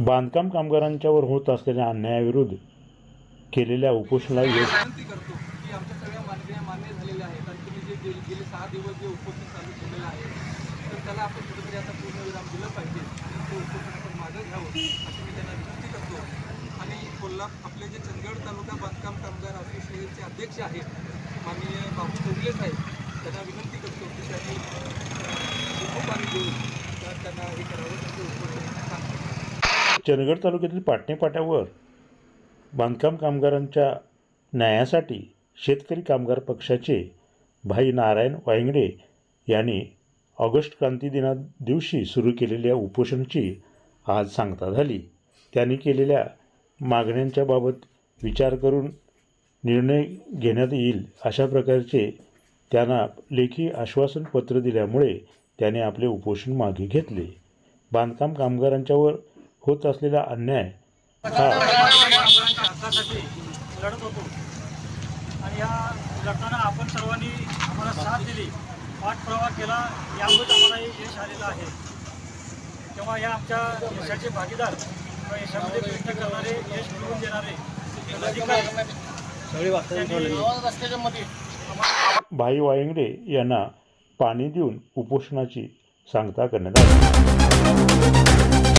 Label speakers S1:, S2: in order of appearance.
S1: बांधकाम कामगारांच्यावर होत असलेल्या अन्यायाविरुद्ध केलेल्या उपोषणाला यश
S2: आणि तुम्ही जे गेले गेले सहा दिवस जे उपोषण चालू ठेवलेलं आहे तर त्याला आपण कुठेतरी आता पूर्णविराम दिलं पाहिजे आणि ते उपोषण आपण मागं घ्यावं अशी मी त्यांना विनंती करतो. आणि कोल्हापूर आपले जे चंदगड तालुका बांधकाम कामगार असोसिएशनचे अध्यक्ष आहेत माननीय बाबू चौगले साहेब त्यांना विनंती करतो की त्यांनी तर त्यांना हे करावं.
S1: चंदगड तालुक्यातील पाटणे पाट्यावर बांधकाम कामगारांच्या न्यायासाठी शेतकरी कामगार पक्षाचे भाई नारायण वायंगडे यांनी ऑगस्ट क्रांती दिना दिवशी सुरू केलेल्या उपोषणाची आज सांगता झाली. त्यांनी केलेल्या मागण्यांच्या बाबत विचार करून निर्णय घेण्यात येईल अशा प्रकारचे त्यांना लेखी आश्वासन पत्र दिल्यामुळे त्याने आपले उपोषण मागे घेतले. बांधकाम कामगारांच्यावर होत असलेला अन्याय हा
S3: लढत होतो आणि या लढताना आपण सर्वांनी आम्हाला साथ दिली. पाठपुरावा केला. यामुळे आम्हाला हे यश आलेलं आहे. तेव्हा या आमच्या यशाचे भागीदार किंवा यशामध्ये प्रयत्न करणारे यश मिळवून देणारे
S1: भाई वायंगडे यांना पाणी देऊन उपोषणाची सांगता करण्यात आली.